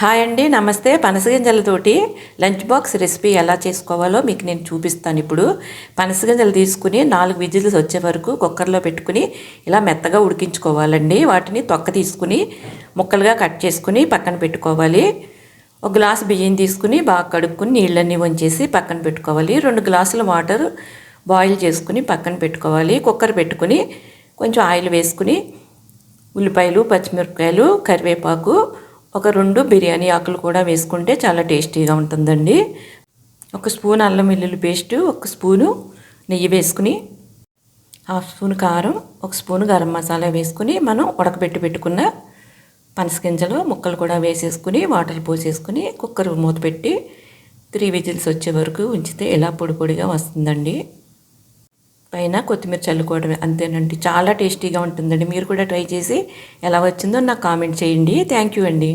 Hi అండి నమస్తే. పనసగింజలతోటి lunch box recipe ఎలా చేసుకోవాలో మీకు నేను చూపిస్తాను ఇప్పుడు. పనసగింజలు తీసుకుని నాలుగు విజిల్స్ వచ్చే వరకు కుక్కర్లో పెట్టుకుని ఇలా మెత్తగా ఉడికించుకోవాలండి. వాటిని తొక్క తీసుకుని ముక్కలుగా కట్ చేసుకుని పక్కన పెట్టుకోవాలి. ఒక గ్లాస్ బియ్యం తీసుకుని బాగా కడుక్కుని నీళ్ళన్నీ వంచేసి పక్కన పెట్టుకోవాలి. రెండు గ్లాసుల వాటర్ బాయిల్ చేసుకుని పక్కన పెట్టుకోవాలి. కుక్కర్ పెట్టుకుని కొంచెం ఆయిల్ వేసుకుని ఉల్లిపాయలు పచ్చిమిరపకాయలు కరివేపాకు ఒక రెండు బిర్యానీ ఆకులు కూడా వేసుకుంటే చాలా టేస్టీగా ఉంటుందండి. ఒక స్పూన్ అల్లం వెల్లుల్లి పేస్ట్ ఒక స్పూను నెయ్యి వేసుకుని హాఫ్ స్పూన్ కారం ఒక స్పూన్ గరం మసాలా వేసుకుని మనం ఉడకబెట్టి పెట్టుకున్న పనసగింజలు ముక్కలు కూడా వేసేసుకుని వాటర్ పోసేసుకుని కుక్కర్ మూత పెట్టి త్రీ విజిల్స్ వచ్చే వరకు ఉంచితే ఇలా పొడి పొడిగా వస్తుందండి. పైన కొత్తిమీర చల్లుకోవడమే అంతేనండి. చాలా టేస్టీగా ఉంటుందండి. మీరు కూడా ట్రై చేసి ఎలా వచ్చిందో నాకు కామెంట్ చేయండి. థ్యాంక్ యూ అండి.